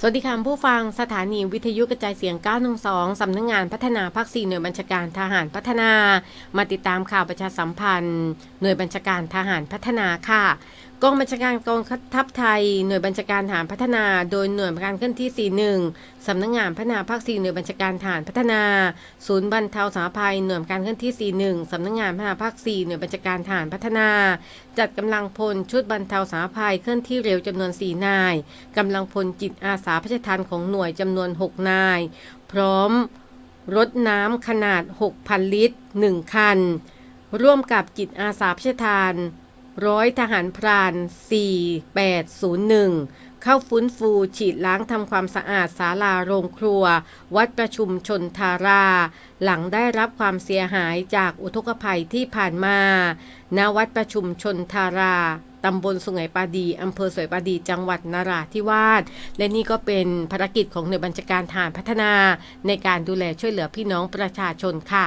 สวัสดีค่ะผู้ฟังสถานีวิทยุกระจายเสียง 912 สำนักงงานพัฒนาภาค 4 หน่วยบัญชาการทหารพัฒนา มาติดตามข่าวประชาสัมพันธ์ หน่วยบัญชาการทหารพัฒนาค่ะ กองบัญชาการกองทัพไทย หน่วยบัญชาการทหารพัฒนา โดยหน่วยการเคลื่อนที่ 41 สำนักงงานพัฒนาภาค 4 หน่วยบัญชาการทหารพัฒนา ศูนย์บรรเทาสาธารณภัย หน่วยการเคลื่อนที่ 41 สำนักงงานพัฒนาภาค 4 หน่วยบัญชาการทหารพัฒนา จัดกำลังพลชุดบรรเทาสาธารณภัยเคลื่อนที่เร็วจำนวน 4 นายกำลังพลจิตอาสาพระราชทานของหน่วยจำนวน 6 นาย พร้อมรถน้ำขนาด 6,000 ลิตร 1 คัน ร่วมกับจิตอาสาพระราชทาน ร้อยทหารพราน 4801 เข้าฟื้นฟูฉีดล้างทำความสะอาดศาลาโรงครัว วัดประชุมชนทารา หลังได้รับความเสียหายจากอุทกภัยที่ผ่านมา ณ วัดประชุมชนทาราตำบลสุไหงปาดี อำเภอสวยปาดี จังหวัดนราธิวาส และนี่ก็เป็นภารกิจของหน่วยบัญชาการทหารพัฒนาในการดูแลช่วยเหลือพี่น้องประชาชนค่ะ